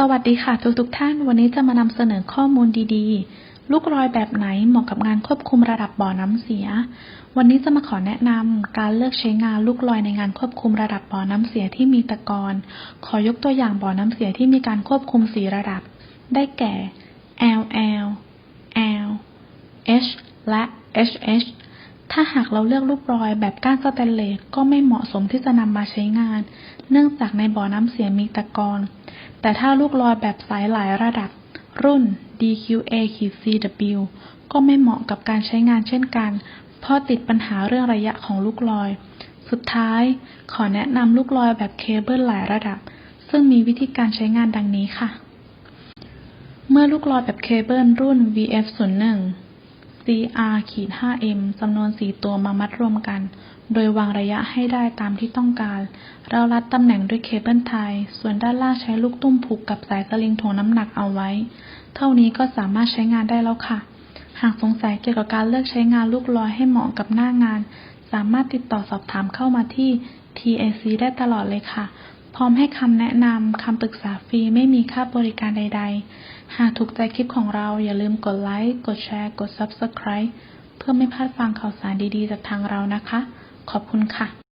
สวัสดีค่ะทุกทุกท่าน วันนี้จะมานำเสนอข้อมูลดีๆ ลูกรอยแบบไหนเหมาะกับงานควบคุมระดับบ่อน้ำเสีย วันนี้จะมาขอแนะนำการเลือกใช้งานลูกลอยในงานควบคุมระดับบ่อน้ำเสียที่มีตะกอนขอยกตัวอย่างบ่อน้ำเสียที่มีการควบคุมสีระดับ ได้แก่ LL L H และ HH ถ้าหากเราเลือกลูกรอยแบบก้านสแตนเลสก็ไม่เหมาะสมที่จะนำมาใช้งาน เนื่องจากในบ่อน้ำเสียมีตะกอน แต่ถ้าลูกลอยแบบสายหลายระดับ รุ่น DQA-CW ก็ไม่เหมาะกับการใช้งานเช่นกัน เพราะติดปัญหาเรื่องระยะของลูกลอย สุดท้าย ขอแนะนำลูกลอยแบบเคเบิลหลายระดับ ซึ่งมีวิธีการใช้งานดังนี้ค่ะ เมื่อลูกลอยแบบเคเบิลรุ่น VF01 CR-5M จำนวน 4 ตัวมามัดรวมกัน โดยวางระยะให้ได้ตามที่ต้องการ เรารัดตำแหน่งด้วยเคเบิลไทย ส่วนด้านล่างใช้ลูกตุ้มผูกกับสายสลิงถ่วงน้ำหนักเอาไว้ เท่านี้ก็สามารถใช้งานได้แล้วค่ะ หากสงสัยเกี่ยวกับการเลือกใช้งานลูกลอยให้เหมาะกับหน้างาน สามารถติดต่อสอบถามเข้ามาที่ TAC ได้ตลอดเลยค่ะ ร้อมให้คำแนะนำคำปรึกษาฟรีไม่มีค่าบริการใด ๆ หากถูกใจคลิปของเราอย่าลืมกดไลค์ กดแชร์ กด Subscribe เพื่อไม่พลาดฟังข่าวสารดีๆ จากทางเรานะคะ ขอบคุณค่ะ